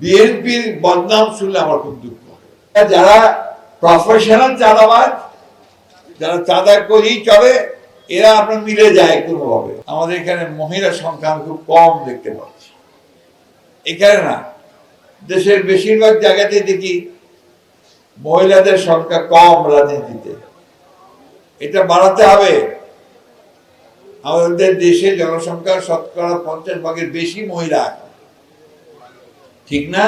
বিএনপির বদনাম শুনলে আমার খুব দুঃখ যারা প্রফেশনাল চাঁদাবাজ, যারা চাঁদা করেই চলে, এরা আপনার মিলে যায় কোনোভাবে। আমাদের এখানে মহিলা সংখ্যা আমি খুব কম দেখতে পাচ্ছি। এখানে না, দেশের বেশিরভাগ জায়গাতে দেখি মহিলাদের সংখ্যা কম রাজনীতিতে। এটা বাড়াতে হবে। আমাদের দেশে জনসংখ্যা শতকরা পঞ্চাশ ভাগের বেশি মহিলা ঠিক না?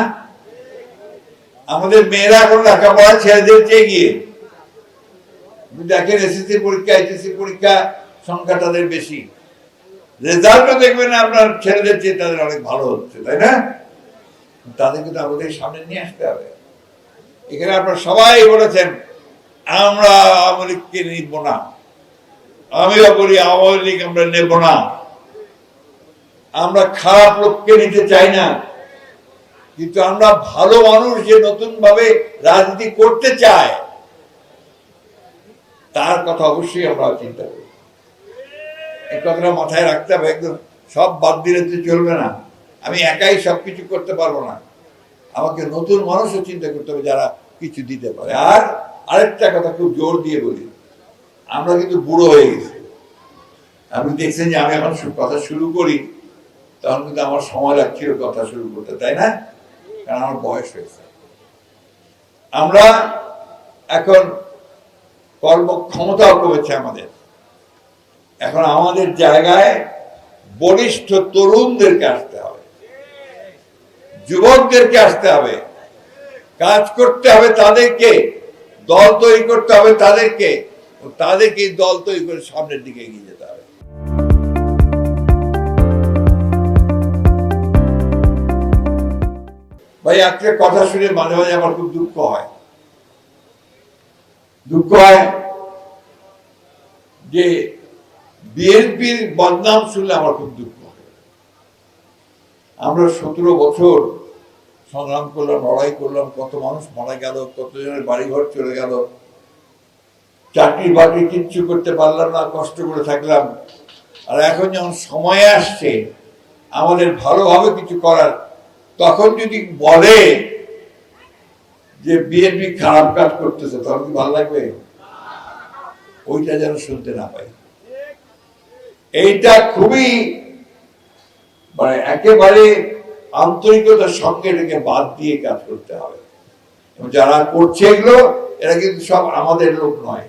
আমাদের মেয়েরা এখন লেখাপড়া ছেলেদের চেয়ে গিয়ে। দেখেন এসএসসি পরীক্ষা এইচএসসি পরীক্ষা, সংখ্যা তাদের বেশি। রেজাল্টও দেখবেন আপনার ছেলেদের চেয়ে তাদের অনেক ভালো হচ্ছে, তাই না? তাদেরকে তো আমাদের সামনে নিয়ে আসতে হবে। এখানে আপনারা সবাই বলেছেন, আমরা আওয়ামী লীগকে নিব না। আমিও বলি, আওয়ামী লীগ আমরা নেব না। আমরা খারাপ লোককে নিতে চাই না। কিন্তু আমরা ভালো মানুষ যে নতুন ভাবে রাজনীতি করতে চায় তার কথা অবশ্যই আমরা চিন্তা করি। এই কথাটা মাথায় রাখতে হবে, একদম সব বাদ দিলে তো চলবে না। আমি একাই সবকিছু করতে পারব না। আমাকে নতুন মানুষও চিন্তা করতে হবে যারা কিছু দিতে পারে। আর আরেকটা কথা খুব জোর দিয়ে বলি, আমরা কিন্তু বুড়ো হয়ে গেছি। আপনি দেখছেন যে আমি এখন কথা শুরু করি, তখন কিন্তু আমার সময় লাগছিল কথা শুরু করতে, তাই না? কারণ আমার বয়স হয়েছে। আমরা এখন কর্মক্ষমতাও কমেছে আমাদের। এখন আমাদের জায়গায় বলিষ্ঠ তরুণদেরকে আসতে হবে। যুবকদেরকে আসতে হবে। কাজ করতে হবে তাদেরকে। দল তৈরি করতে হবে তাদেরকে। তাদেরকে দল তৈরি করে সামনের দিকে এগিয়ে যেতে ভাই একটা কথা শুনে মাঝে মাঝে আমার খুব দুঃখ হয়। দুঃখ হয় যে বিএনপির বদনাম শুনলে আমার খুব দুঃখ আমরা সতেরো বছর সংগ্রাম করলাম, লড়াই করলাম, কত মানুষ মারা গেল, কতজনের বাড়িঘর চলে গেল। চাকরি বাকরি কিচ্ছু করতে পারলাম না, কষ্ট করে থাকলাম। আর এখন যখন সময় আসছে, আমাদের ভালোভাবে কিছু করার তখন যদি বলে যে বিএনপি খারাপ কাজ করতেছে তখন কি ভালো লাগবে? ওইটা যেন শুনতে না পাই এইটা খুবই মানে একেবারে আন্তরিকতার সঙ্গে এটাকে বাদ দিয়ে কাজ করতে হবে। যারা করছে এগুলো, এরা কিন্তু সব আমাদের লোক নয়।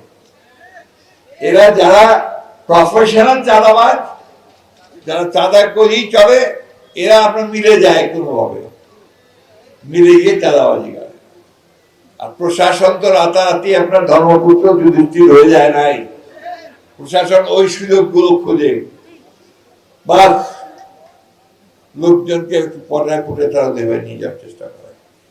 এরা যারা প্রফেশনাল চাঁদাবাজ, যারা চাঁদা করেই চলে এরা আপনার মিলে যায় কোনোভাবে। মিলে গিয়ে চাঁদাবাজি করে। আর প্রশাসন তো রাতারাতি আপনার ধর্মপুত্র যুধিষ্ঠির হয়ে যায় নাই। প্রশাসন ওই সুযোগগুলো খোঁজে। বাস, লোকজনকে একটু পর্যায় ফুটে তারা দেবে নিয়ে যাওয়ার চেষ্টা করে।